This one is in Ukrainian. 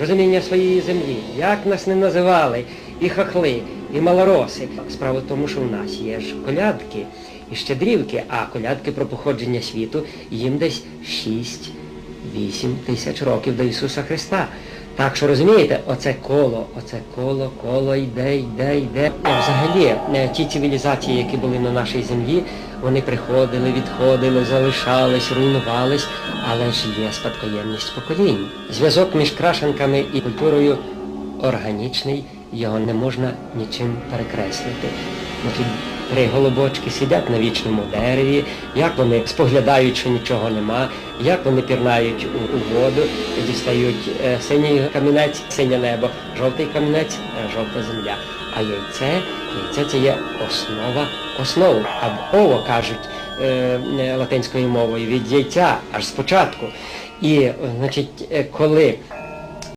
розуміння своєї землі. Як нас не називали, і хахли, і малороси. Справа в тому, що в нас є ж колядки і щедрівки, а колядки про походження світу їм десь 6-8 тисяч років до Ісуса Христа. Так що розумієте, оце коло, оце коло, коло йде, йде, йде. Е, Взагалі, е, ті цивілізації, які були на нашій землі, вони приходили, відходили, залишались, руйнувались, але ж є спадкоємність поколінь. Зв'язок між крашенками і культурою органічний, його не можна нічим перекреслити. Три голубочки сидять на вічному дереві, як вони споглядають, що нічого нема, як вони пірнають у, у воду, дістають е, синій камінець, синє небо, жовтий камінець, е, жовта земля. А яйце, яйце це є основа основ, або ово кажуть е, е, латинською мовою, від яйця аж спочатку. І, е, значить, е, коли